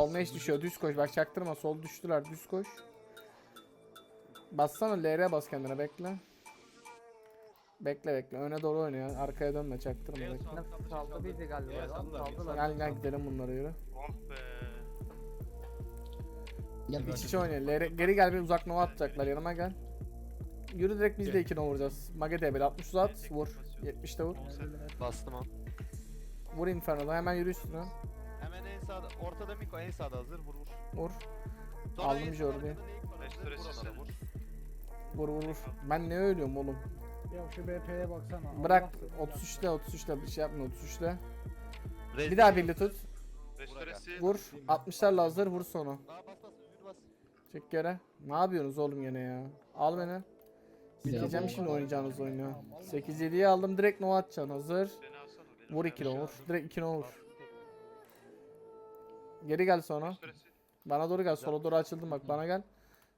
Sol meş düşüyor. Düz koş. Bak çaktırma. Sol düştüler. Düz koş. Bassana LR bas kendine bekle. Bekle bekle. Öne doğru oyna ya. Arkaya dönme çaktırma bekle. Saldı bizi galiba. Ya, lan, saldılar. Gel gel gidelim bunlara yürü. Oh be. Gel İç içe oynayın. LR geri gel bir uzak nova atacaklar. Yanıma gel. Yürü direkt biz de Gel. 2 nova vuracağız. Mage DB 60 uzat. Vur. 70 de vur. Bastım on. Vur Inferno'da. Hemen yürü üstüne. En sağda, ortada Miko en sağda hazır vur vur. Vur. Sonra Aldım en sağ Jordi'yi. arkada Lake var, hazır, Restoresi vur ona da vur. Vur vur vur. Ben ne ölüyorum oğlum? Ya şu BP'ye baksana. Bırak Allah 33'le 33'le bir şey yapma 33'le. Rez- Bir daha birli tut. Restoresi. Vur. 60'larla hazır vur sonu. Aa bas bas yürü bas. Çek yere. Ne yapıyorsunuz oğlum gene ya? Al beni. Bitireceğim şimdi oynayacağınız oyunu. 8-7'yi aldım direkt Nova atacaksın hazır. Beni alsana. Vur al. 2 vur. Direkt 2 vur. Geri gel sonra. Bana doğru gel. Sola doğru açıldım bak bana gel.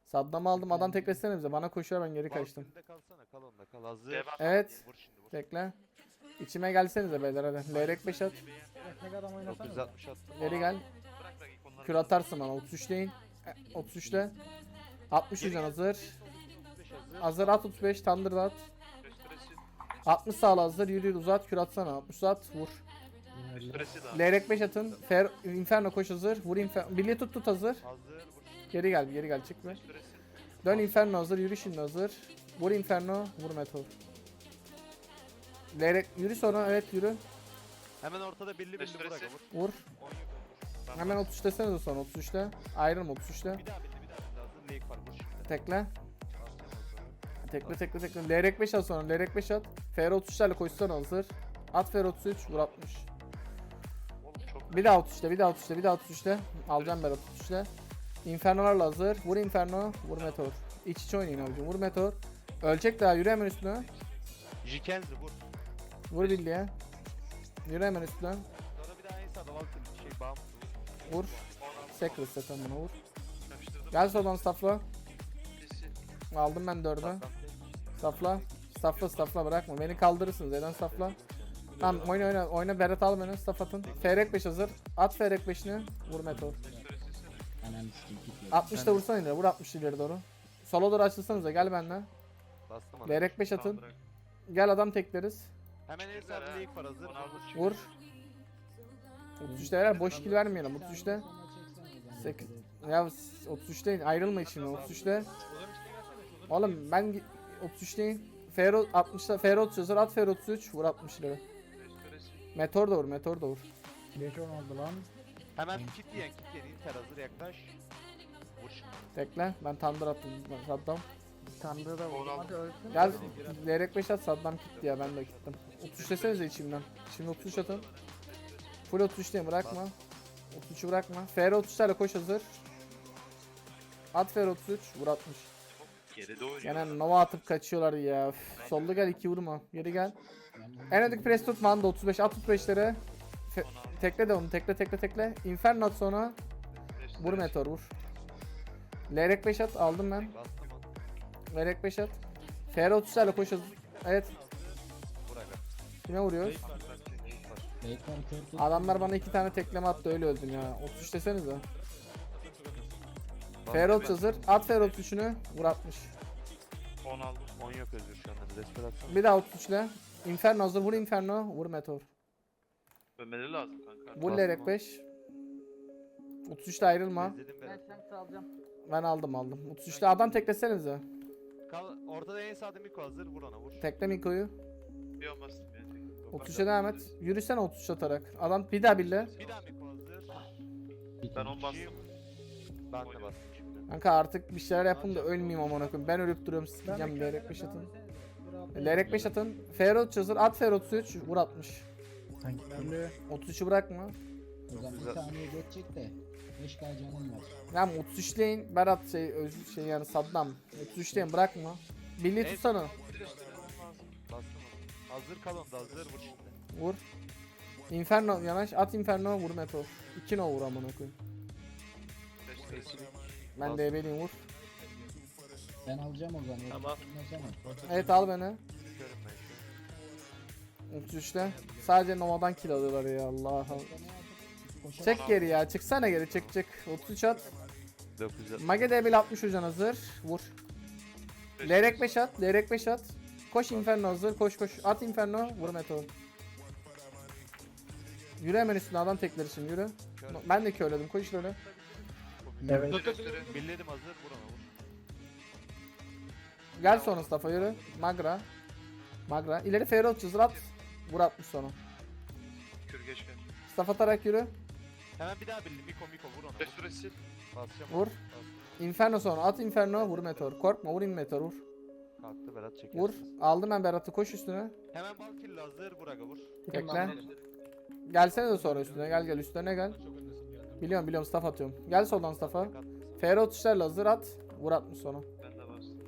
Saddam'ı aldım adam teklesene bize. Bana koşuyor ben geri kaçtım. Balkonda kalsana kal onda kal hazır. Devam. Evet. Vur şimdi vur. Tekle. İçime gelsenize beyler hadi. Lerek 5 at. Tek adam oynasana. 960 attım. Geri gel. Kür atarsın bana 33 deyin. E, 33'le. 60 yüzden hazır. 35 hazır. At 35 Thunder at. Restoresi. 60 sağla hazır yürü yürü uzat kür atsana 60 uzat vur. Restoresi daha. Lerek 5 atın. Fer Inferno koş hazır. Vur Inferno. Birliği tut tut hazır. Hazır vur. Geri gel geri gel çık be. Restoresi. Dön Inferno hazır yürü şimdi hazır. Vur Inferno vur Meteor. Lerek yürü sonra evet yürü. Hemen ortada birli vur Restoresi. aga vur. Vur. 10 yok vur. Hemen 33 desene de sonra 33'te. Ayrılma 33'te. Bir daha birli bir daha hazır. Lake var vur şimdi. Tekle. Tekle tekle tekle. Lerek 5 at sonra. Lerek 5 at. Fer 33'lerle koşsana hazır. At Fer 33 vur 60. Bir daha 33'te bir daha 33'te bir daha 33'te. Alacağım ben 33'te. Inferno'larla hazır. Vur Inferno. Vur Meteor. İç içe oynayın abicim. Vur Meteor. Ölecek daha yürü hemen üstüne. Jikenzi vur. Vur Billy'e. Yürü hemen üstüne. Sonra bir daha en sağda Valkyrie şey bağımsız vur. Sacred zaten buna vur. Gel soldan staffla. Sesi. Aldım ben 4'ü. Bastan Staffla. Staffla staffla bırakma. Beni kaldırırsın Zeydan staffla. Tamam oyna oyna oyna Berat al beni staff atın. Ferek 5 hazır. At Ferek 5'ini. Vur Meteor. Ananı sikeyim git ya. 60 da vursan ileri. Vur 60 ileri doğru. Sola doğru açılsanıza gel benimle. Bastım onu. Lerek 5 atın. Gel adam tekleriz. Hemen en sağda Lake var hazır. Vur. 33'te herhalde boş kill vermeyelim 33'te. Sek- ya 33'te ayrılma içimden 33'te. Oğlum ben gi- 33'teyim. Fero 60'ta Fero 30 hazır at Fero 33 vur 60 lira. Meteor da vur Meteor da vur. 5 10 oldu lan. Hemen kit yiyen kit yiyen Inter hazır yaklaş. Vur. Tekle ben Thunder attım ben Saddam. Tanrı da vurdu. Hadi ölsün. Gel Lerek 5 at Saddam gitti ya ben de gittim. 33 desenize içimden. Şimdi 33 atın. Full 33'teyim bırakma. 33'ü bırakma. Fero 33'lerle koş hazır. At Fero 33 vur 60. Geride oynuyor. Gene Nova atıp kaçıyorlar ya. Üf, solda gel 2 vurma. Geri gel. En öndeki pres tut Manda 35 at 35'lere. Fe- tekle de onu tekle tekle tekle. Inferno at sonra. Vur Meteor vur. Lerek 5 at aldım ben. Bastım onu. Lerek 5 at. Fero 33'lerle koş hazır. Evet. Vur aga. Kime vuruyoruz? Lake var. Lake var kör tut. Adamlar bana iki tane tekleme attı öyle öldüm ya. 33 desenize. Fero 30 hazır. At Fero 33'ünü. Vur 60. 10 aldım. 10 yok özür şu anda. Atsana. Bir daha 33'le. Inferno hazır. Vur Inferno. Vur Meteor. Ölmeleri lazım kanka. Vur Lerek 5. 33'te ayrılma. Ben alacağım. Ben aldım aldım. 33'te adam teklesenize. Kal ortada en sağda Miko hazır. Vur ona vur. Tekle Miko'yu. Bir an bastım yani. 33'e devam et. Yürüsene 33 atarak. Adam bir daha bille. Bir daha Miko hazır. Ben 10 bastım. Ben de bastım şimdi. Kanka artık bir şeyler yapın da ölmeyeyim amına koyayım. Ben ölüp duruyorum sikeceğim Lerek 5 atın. Lerek 5 atın. Ferot hazır. At Ferot 33. Vur 60. Ölü. 33'ü bırakma. Zaman bir saniye geçecek de. 5 k canım var. Ya 33'leyin Berat şey öz şey yani Saddam. 33'leyin bırakma. Billy Evet. tutsana. Bastım onu. Hazır kal onda hazır vur şimdi. Vur. Inferno yanaş. At Inferno vur Meteor. 2 no vur amına koyayım. Restoresi. Ben Bastım. DB'liyim vur. Ben alacağım o zaman. Tamam. Evet al beni. Körüm ben şu an. 33'te. Sadece Nova'dan kill alıyorlar ya Allah. Çek geri ya. Çıksana geri. Çık çık. 33 at. 900. Mage Debil 60 hocan hazır. Vur. Lerek 5 at. Lerek 5 at. Koş Inferno hazır. Koş koş. At Inferno. Vur Meteor. Yürü hemen üstüne adam tekler için yürü. Ben de körledim. Koş şöyle. Evet. Billedim hazır vur ona vur. Gel sonra Mustafa yürü. Magra. Magra. İleri Ferro çizir at. Vur 60 sonra. Kür geç gel. Mustafa Tarak yürü. Hemen bir daha billi Miko Miko vur ona. Restore sil. Basacağım. Vur. Inferno sonra. At Inferno. Vur Meteor. Korkma. Vur in Meteor. Vur. Kalktı Berat çeker. Vur. Aldım ben Berat'ı. Koş üstüne. Hemen Valkyrie hazır vur aga vur. Bekle. Gelsene de sonra üstüne. Gel gel üstüne gel. Biliyorum biliyorum staff atıyorum. Gel soldan staffa. Ferro tuşlarla hazır at. Vur 60 sonra. Ben de bastım.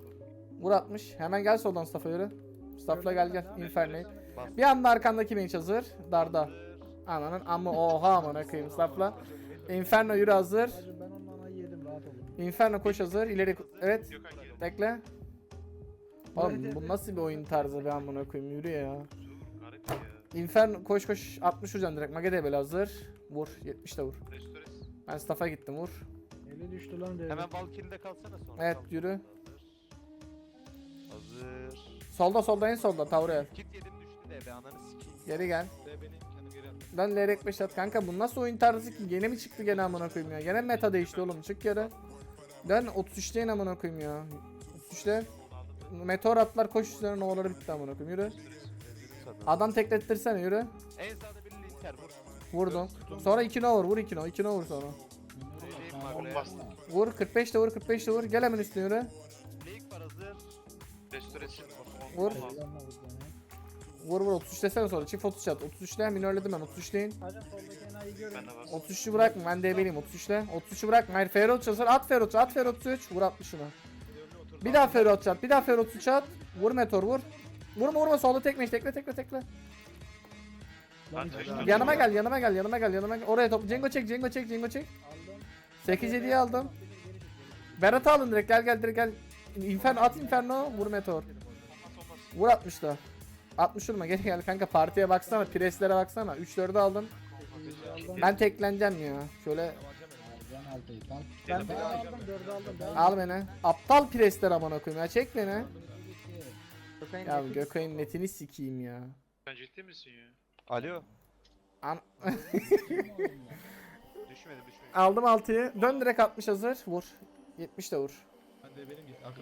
Vur 60. Hemen gel soldan staffa yürü. Staff'la gel gel. Inferno'yu. Bir anda arkandaki bench hazır. Darda. Ananın amma oha amına koyayım staff'la. Inferno yürü hazır. Inferno koş hazır. İleri evet. Bekle. Oğlum bu nasıl bir oyun tarzı be amına koyayım yürü ya. Inferno koş koş 60 vuracaksın direkt. Mage böyle hazır. Vur 70 de vur. Restore. Ben staff'a gittim vur. Eli düştü lan dedi. Hemen Valkyrie'de kalsana sonra. Evet, yürü. Hazır. Solda solda en solda Tavrel. Kit yedim düştü de be ananı sikeyim. Geri gel. Be kendi geri. Dön lerek 5 at kanka bu nasıl oyun tarzı ki yeni mi çıktı gene amına koyayım ya gene meta değişti oğlum çık yere Dön 33'teyin amına koyayım ya 33'te Onu aldım meteor atlar koş üstlerine novaları bitti amına koyayım yürü. Adam teklettirsene yürü En sağda birli Inter vur. Vurdum. Sonra 2 no vur vur 2 no. 2 no vur sonra. Bastım. Vur 45 de vur 45 de vur. Gel hemen üstüne yürü. Lake var hazır. Restore sil. Vur. Vur vur. 33 desene sonra. Çift 33 at 33'te minörledim ben. 33'teyin Hacı soldaki enayi görün. Ben de bastım. 33'ü bırakma ben de bileyim 33'te 33'ü bırakma hayır Ferot hazır at Ferot at Ferot 33 vur 60'ını Bir daha Ferot at bir daha Ferot 33 at Vur Meteor vur. Vurma vurma. Solda tekme tekle tekle tekle Ben taşıdım. Yanıma gel, yanıma gel, yanıma gel, yanıma gel. Oraya top. Cengo çek, Cengo çek, Cengo çek. Aldım. 8 7'yi aldım. Berat'ı alın direkt. Gel gel direkt gel. Inferno at Inferno, vur Meteor. Vur 60 da. 60 vurma geri gel kanka partiye baksana, preslere baksana. 3 4'ü aldım. Ben tekleneceğim ya. Şöyle Can altıyı kalk. Ben- aldım dördü aldım. Ben al beni. Aptal presler amına koyayım ya. Çek beni. Ya. Gökay'ın netini sikeyim ya. Sen ciddi misin ya? Alo. An Düşmedi düşmedi. aldım 6'yı. Dön direkt 60 hazır. Vur. 70 de vur.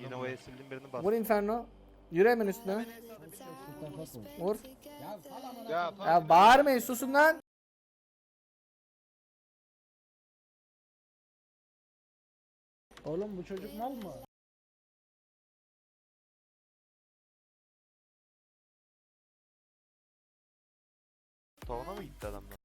Yine o sildim birini bas. Vur Inferno. Yürü hemen üstüne. Vur. Ya. Ya. Ya bağırmayın susun lan. Oğlum bu çocuk mal mı? Tavana mı gitti adamlar?